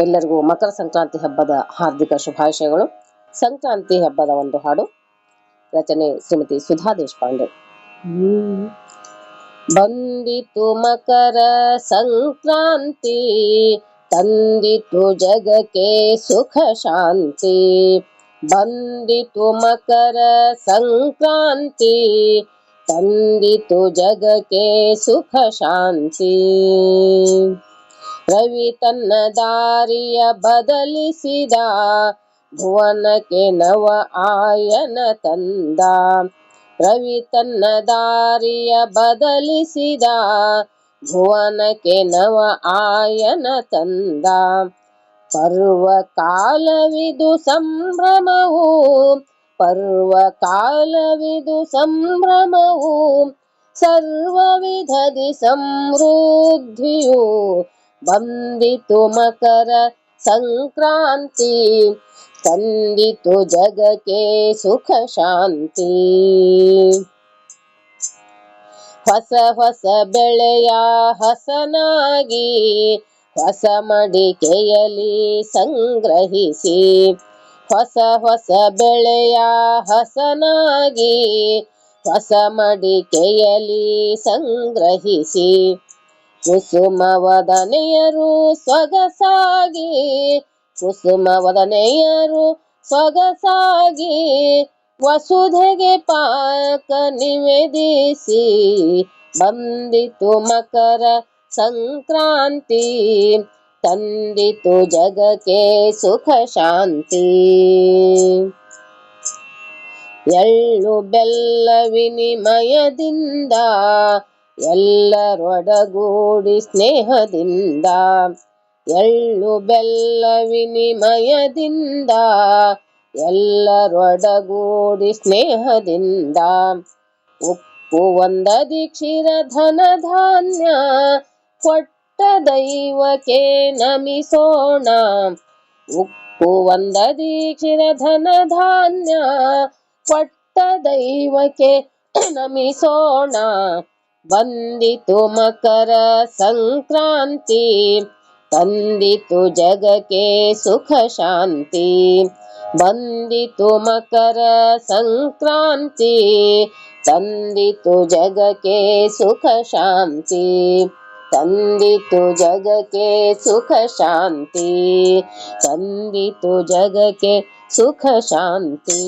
ಎಲ್ಲರಿಗೂ ಮಕರ ಸಂಕ್ರಾಂತಿ ಹಬ್ಬದ ಹಾರ್ದಿಕ ಶುಭಾಶಯಗಳು. ಸಂಕ್ರಾಂತಿ ಹಬ್ಬದ ಒಂದು ಹಾಡು. ರಚನೆ ಶ್ರೀಮತಿ ಸುಧಾ ದೇಶಪಾಂಡೆ. ಬಂದಿತು ಮಕರ ಸಂಕ್ರಾಂತಿ, ತಂದಿತು ಜಗಕ್ಕೆ ಸುಖ ಶಾಂತಿ. ಬಂದಿತು ಮಕರ ಸಂಕ್ರಾಂತಿ, ತಂದಿತು ಜಗಕ್ಕೆ ಸುಖ ಶಾಂತಿ. ರವಿ ತನ್ನ ದಾರಿಯ ಬದಲಿಸಿದ ಭುವನಕ್ಕೆ ನವ ಆಯನ ತಂದ ರವಿ ತನ್ನ ದಾರಿಯ ಬದಲಿಸಿದ ಭುವನಕ್ಕೆ ನವ ಆಯನ ತಂದ ಪರ್ವ ಕಾಲವಿದು ಸಂಭ್ರಮವು ಪರ್ವ ಕಾಲವಿದು ಸಂಭ್ರಮವು ಸರ್ವ ವಿಧದಿ ಸಮೃದ್ಧಿಯು ಬಂದಿತು ಮಕರ ಸಂಕ್ರಾಂತಿ, ತಂದಿತು ಜಗಕ್ಕೆ ಸುಖ ಶಾಂತಿ. ಹೊಸ ಹೊಸ ಬೆಳೆಯ ಹಸನಾಗಿ, ಹೊಸ ಮಡಿಕೆಯಲ್ಲಿ ಸಂಗ್ರಹಿಸಿ. ಹೊಸ ಹೊಸ ಬೆಳೆಯ ಹಸನಾಗಿ, ಹೊಸ ಮಡಿಕೆಯಲ್ಲಿ ಸಂಗ್ರಹಿಸಿ. ಕುಸುಮವದನೆಯರು ಸೊಗಸಾಗಿ ಕುಸುಮವದನೆಯರು ಸೊಗಸಾಗಿ ವಸುಧೆಗೆ ಪಾಕ ನಿವೇದಿಸಿ ಬಂದಿತು ಮಕರ ಸಂಕ್ರಾಂತಿ, ತಂದಿತು ಜಗಕ್ಕೆ ಸುಖ ಶಾಂತಿ. ಎಳ್ಳು ಬೆಲ್ಲ ವಿನಿಮಯದಿಂದ ಎಲ್ಲರೊಡಗೂಡಿ ಸ್ನೇಹದಿಂದ, ಎಳ್ಳು ಬೆಲ್ಲ ವಿನಿಮಯದಿಂದ, ಎಲ್ಲರೊಡಗೂಡಿ ಸ್ನೇಹದಿಂದ, ಉಪ್ಪು ಒಂದದಿ ಕ್ಷೀರ ಧನ ಧಾನ್ಯ, ಕೊಟ್ಟ ದೈವಕ್ಕೆ ನಮಿಸೋಣ. ಉಪ್ಪು ಒಂದದಿ ಕ್ಷೀರ ಧನ ಧಾನ್ಯ, ಕೊಟ್ಟ ದೈವಕ್ಕೆ ನಮಿಸೋಣ. ಬಂದಿತು ಮಕರ ಸಂಕ್ರಾಂತಿ ತಂದಿತು ಜಗಕ್ಕೆ ಸುಖ ಶಾಂತಿ ಬಂದಿತು ಮಕರ ಸಂಕ್ರಾಂತಿ ತಂದಿತು ಜಗಕ್ಕೆ ಸುಖ ಶಾಂತಿ ತಂದಿತು ಜಗಕ್ಕೆ ಸುಖ ಶಾಂತಿ ತಂದಿತು ಜಗಕ್ಕೆ ಸುಖ ಶಾಂತಿ